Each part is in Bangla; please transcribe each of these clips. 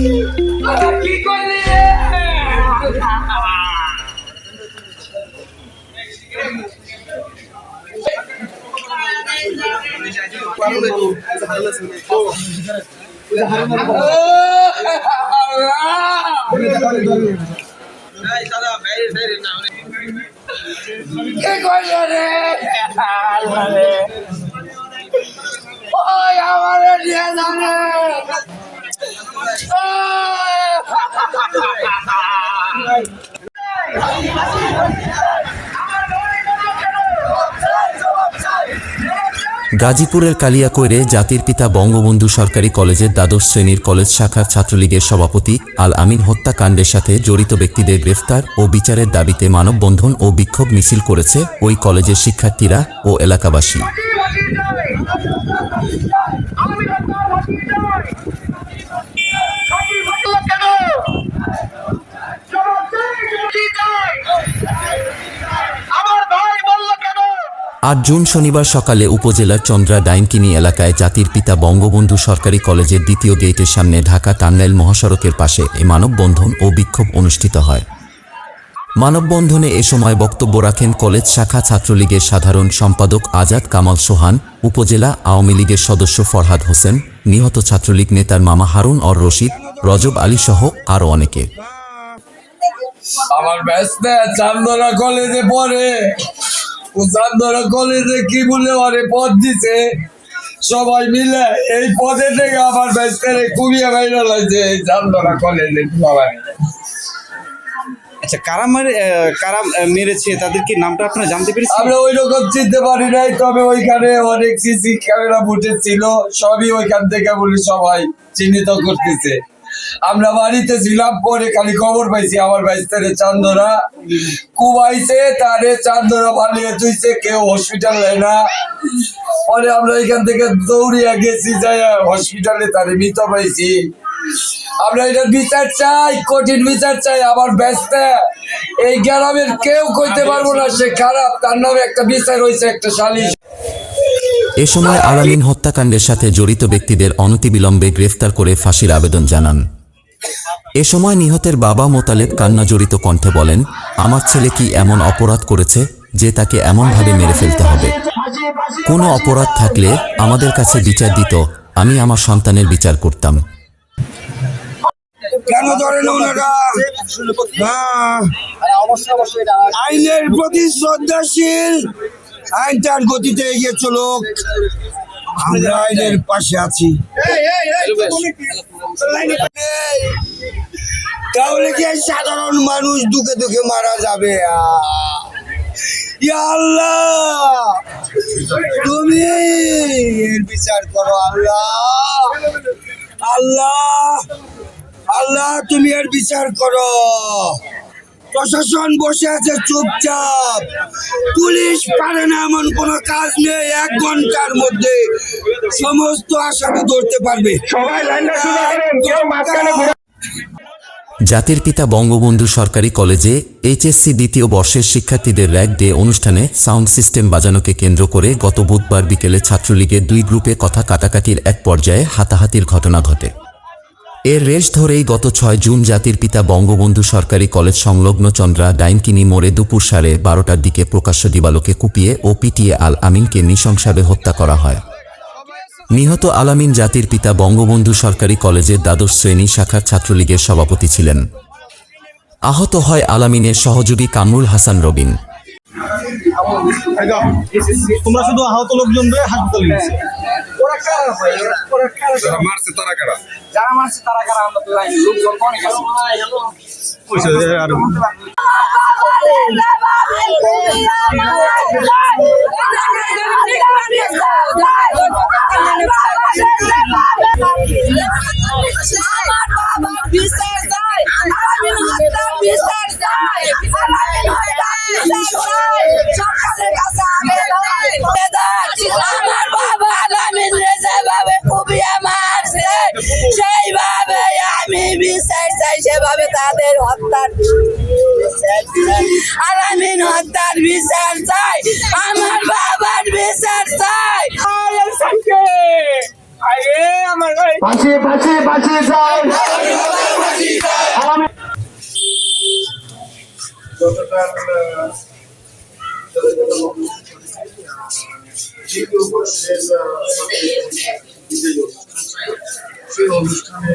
কি করলি কি করলি রে? আমারে নিয়ে জানে গাজীপুরের কালিয়াকৈরে জাতির পিতা বঙ্গবন্ধু সরকারি কলেজের দ্বাদশ শ্রেণির কলেজ শাখার ছাত্রলীগের সভাপতি আল আমিন হত্যাকাণ্ডের সাথে জড়িত ব্যক্তিদের গ্রেফতার ও বিচারের দাবিতে মানববন্ধন ও বিক্ষোভ মিছিল করেছে ওই কলেজের শিক্ষার্থীরা ও এলাকাবাসী আমার ভাই বলল কেন আট জুন শনিবার সকালে উপজেলার চন্দ্রা ডাইনকিনি এলাকায় জাতির পিতা বঙ্গবন্ধু সরকারি কলেজের দ্বিতীয় গেটের সামনে ঢাকা টাঙ্গাইল মহাসড়কের পাশে এ মানববন্ধন ও বিক্ষোভ অনুষ্ঠিত হয়। মানববন্ধনে এ সময় বক্তব্য রাখেন কলেজ শাখা ছাত্রলীগের সাধারণ সম্পাদক আজাদ কামাল সোহান, উপজেলা আওয়ামী লীগের সদস্য ফরহাদ হোসেন, নিহত ছাত্রলীগ নেতার মামা হারুন অর রশিদ, রজব আলী সহ আরও অনেকে। আমার ব্যস্ত, চান্দনা কলেজে পড়ে। চান্দনা কলেজে কি বলে অরে পদ দিছে? সবাই মিলে এই পদে থেকে আমার ব্যস্তের কুমিয়ে বাইরে লাগছে এই চান্দনা কলেজে সবাই আচ্ছা কারা মারে কারা মেরেছে? তাদের কি নামটা আপনারা জানতে পেরেছেন? আমরা ওই রকম চিনতে পারি নাই তবে ওইখানে অনেক সিসি ক্যামেরা ফুটেজ ছিল সবই ওইখান থেকে বলে সবাই চিহ্নিত করতেছে। আমরা বাড়িতে ছিলাম, পরে খালি খবর পাইছি আমার বাইস্তারে চান্দরা। কুবাইছে, তারে চান্দরা পালিয়ে তুইছে কেউ হসপিটাল নেয় না। পরে আমরা এখান থেকে দৌড়িয়া গেছি যাই হসপিটালে তারে মৃত পাইছি। আমরা এটার বিচার চাই, কঠিন বিচার চাই আমার ব্যস্ত। এই গ্রামের কেউ কইতে পারব না, সে খারাপ, তার নামে একটা বিচার হয়েছে একটা সালিশ। এ সময় আলামিন হত্যাকাণ্ডের সাথে জড়িত ব্যক্তিদের অনতিবিলম্বে গ্রেফতার করে ফাঁসির আবেদন জানান। এ সময় নিহতের বাবা মোতালেব কান্না জড়িত কণ্ঠে বলেন আমার ছেলে কি এমন অপরাধ করেছে যে তাকে এমনভাবে মেরে ফেলতে হবে? কোনো অপরাধ থাকলে আমাদের কাছে বিচার দিত আমি আমার সন্তানের বিচার করতাম। কেন ধরেন ওনারা? আইনের প্রতি শ্রদ্ধাশীল। আইন তার গতিতে এগিয়ে চলুক। আমরা আইনের পাশে আছি। তাহলে কি সাধারণ মানুষ দুঃখে দুঃখে মারা যাবে? আল্লাহ, তুমি এর বিচার করো, আল্লাহ। আল্লাহ আল্লাহ, তুমি এর বিচার করো। প্রশাসন বসে আছে চুপচাপ। পুলিশ পারে না এমন কোনো কাজ নেই এক ঘণ্টার মধ্যে সমস্ত আসামি ধরতে পারবে। জাতির পিতা বঙ্গবন্ধু সরকারি কলেজে এইচএসসি দ্বিতীয় বর্ষের শিক্ষার্থীদের র্যাক ডে অনুষ্ঠানে সাউন্ড সিস্টেম বাজানোকে কেন্দ্র করে গত বুধবার বিকেলে ছাত্রলীগের দুই গ্রুপে কথা কাটাকাটির এক পর্যায়ে হাতাহাতির ঘটনা ঘটে। এর রেশ ধরেই গত ছয় জুন জাতির পিতা বঙ্গবন্ধু সরকারি কলেজ সংলগ্ন চন্দ্রা ডাইনকিনি মোড়ে দুপুর সাড়ে বারোটার দিকে প্রকাশ্য দিবালোকে কুপিয়ে ও পিটিয়ে আল আমিনকে নৃশংসভাবে হত্যা করা হয়। নিহত আলামিন জাতির পিতা বঙ্গবন্ধু সরকারি কলেজের দ্বাদশ শ্রেণি শাখার ছাত্রলীগের সভাপতি ছিলেন। আহত হয় আলামিনের সহযোগী কামরুল হাসান রবিন। তোমরা শুধু আহত লোকজন হাসপাতালে নিয়েছে। যারা মারছে তারা কারা? আমরা তো জানি লোকজন অনেক আছে। আর আমার হবে তাদের হত্যার আর আমি হত্যার বিচার চাই। আমার বাবার বিচার চাই। অনুষ্ঠানে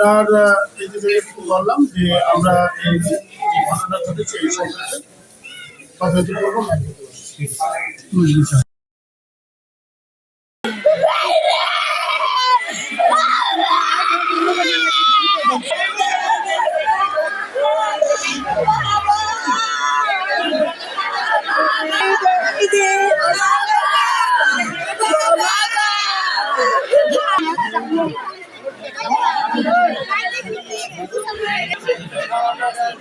আপনার এই যে বললাম যে আমরা এই যে ঘটনা ঘটেছে এই সম্পর্কে তদন্ত করব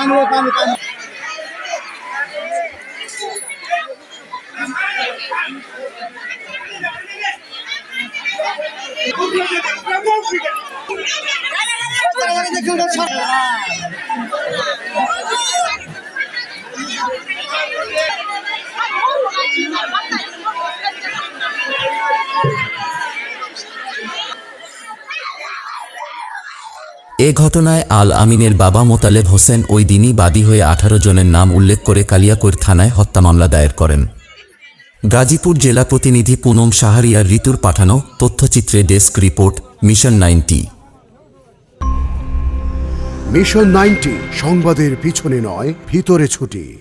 কামড়ো কামড়ো কামড়ো Thank you. এ ঘটনায় আল আমিনের বাবা মোতালেব হোসেন ওই দিনই বাদী হয়ে আঠারো জনের নাম উল্লেখ করে কালিয়াকৈর থানায় হত্যা মামলা দায়ের করেন। গাজীপুর জেলা প্রতিনিধি পুনম সাহারিয়ার ঋতুর পাঠানো তথ্যচিত্রে desk report, mission ninety. Mission ninety, সংবাদের পিছনে নয়, ভিতরে ছুটি।